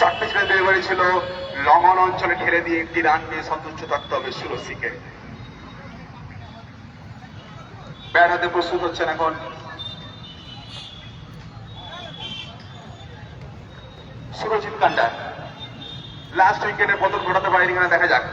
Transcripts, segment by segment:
Certificate delivery ছিল রমন অঞ্চলে ঠেলে দিয়ে একটি রান নিয়ে সন্তুষ্ট থাকতে হবে সুরসিকে। ব্যাট হাতে প্রস্তুত হচ্ছেন এখন। সুরজিৎ কান্ডার। লাস্ট উইকেটে পতন ঘটাতে পারেনি কিনা দেখা যাক।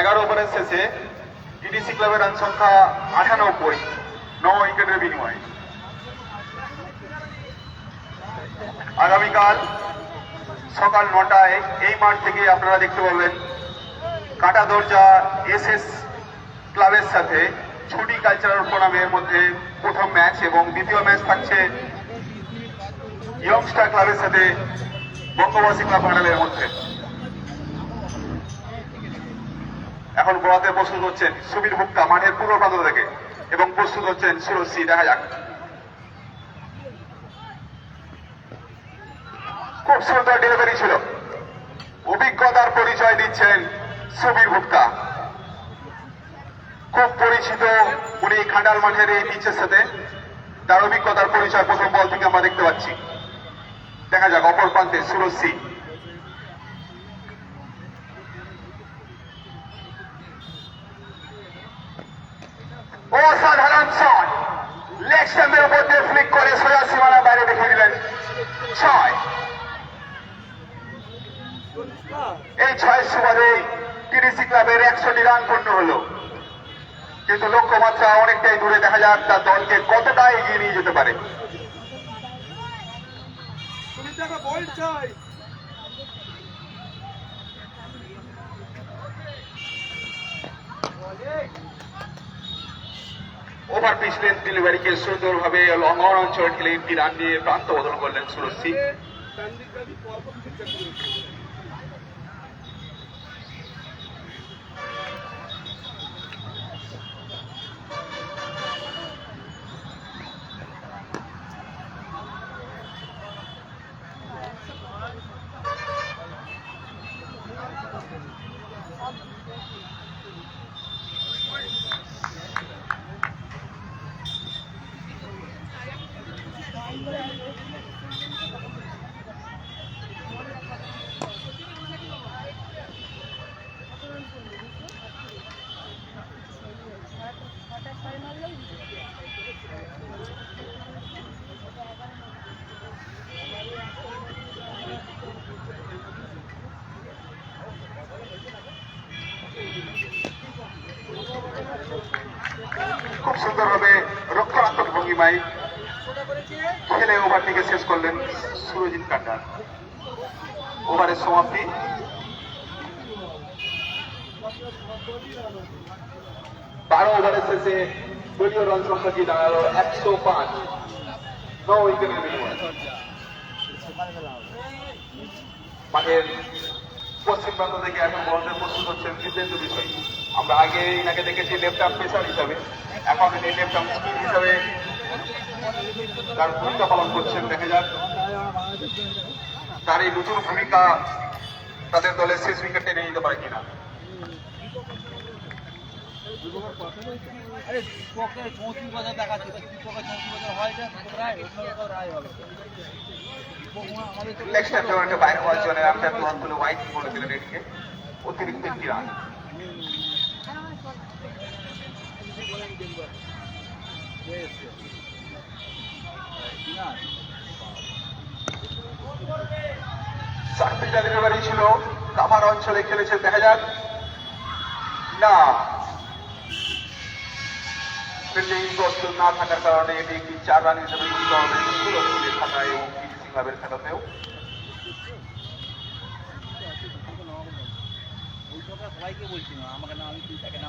এগারো ওভারের শেষে ডিডিসি ক্লাবের রান সংখ্যা আটানব্বই ন উইকেটের বিনিময়ে। আগামীকাল সকাল নটায় এই মাঠ থেকে আপনারা দেখতে পাবেন কাটা দরজা এস এস ক্লাবের সাথে ছুটি কালচারাল ফোরামের মধ্যে প্রথম ম্যাচ এবং দ্বিতীয় ম্যাচ থাকছে ইয়ংস্টার ক্লাবের সাথে বঙ্গবাসী ক্লাব মধ্যে। এখন গোয়াতে প্রস্তুত হচ্ছেন সুবীর ভুক্তা মাঠের পূর্ব প্রান্ত থেকে এবং প্রস্তুত হচ্ছেন সুরসি দেখা যাক খুব সুন্দর ডেলিভারি ছিল। অভিজ্ঞতার পরিচয় দিচ্ছেন সুবীর ভুক্তা। খুব পরিচিত উনি খান্ডাল মাঠের এই পিচের সাথে। তার অভিজ্ঞতার পরিচয় প্রথম বল থেকে আমরা দেখতে পাচ্ছি। দেখা যাক, অপর প্রান্তে সুরসি অসাধারণ স্ট্যাম্পের উপর দিয়ে ফ্লিক করে সোজা সীমানা বাইরে দেখিয়ে দিলেন। ছয়। এই ছয় সুবাদে টিডিসি ক্লাবের একশোটি রান পূর্ণ হলো। কিন্তু লক্ষ্যমাত্রা অনেকটাই দূরে, দেখা যাক তার দলকে কতটা এগিয়ে নিয়ে যেতে পারে। ওভার পিচ লেন্থ ডেলিভারিকে সুন্দরভাবে লঙ্গর অঞ্চল খেলে একটি রান দিয়ে প্রান্ত বদল করলেন সুরজ সিং। খুব সুন্দরভাবে রক্ষণাত্মক ভঙ্গিমায় খেলে ওভারটিকে শেষ করলেন সুরজিৎ কান্ডার। ওভারের সমাপ্তি। বারো ওভারের শেষে দলীয় রান সংখ্যাটি দাঁড়াল একশো পাঁচ। ন উইকেটের বিনিময়ে মাঠের পশ্চিম প্রান্ত থেকে এখন বলতে প্রস্তুত হচ্ছেন দিব্যেন্দু বিষয় আমরা আগে এনাকে দেখেছি লেফট আর্ম পেসার হিসাবে। এখন তিনি লেফট আর্ম স্পিন হিসাবে তার ভূমিকা পালন করছেন দেখা যাক। তার এই নতুন ভূমিকা তাদের দলের শেষ উইকেট টেনে নিতে পারে কিনা। চৌত্রিশ বছর দেখাচ্ছে চৌত্রিশ বছর হয় না রায় রায় হবে। নেক্সট একটা বাইরে হওয়ার জন্য হাত তুলে ওয়াইড করে দিলেন অতিরিক্ত একটি রান সার্ভিসটা ডেলিভারি ছিল, কামার অঞ্চলে খেলেছে দেখা যাক না। ফিল্ডিং প্রস্তুত না থাকার কারণে এটি একটি চার রান হিসেবে তুলতে হবে। সুরক্ষিত থাকা এবং পিসি ক্লাবের খেলাতেও সবাইকে বলছি না, আমাকে না আমি তুই তাকে না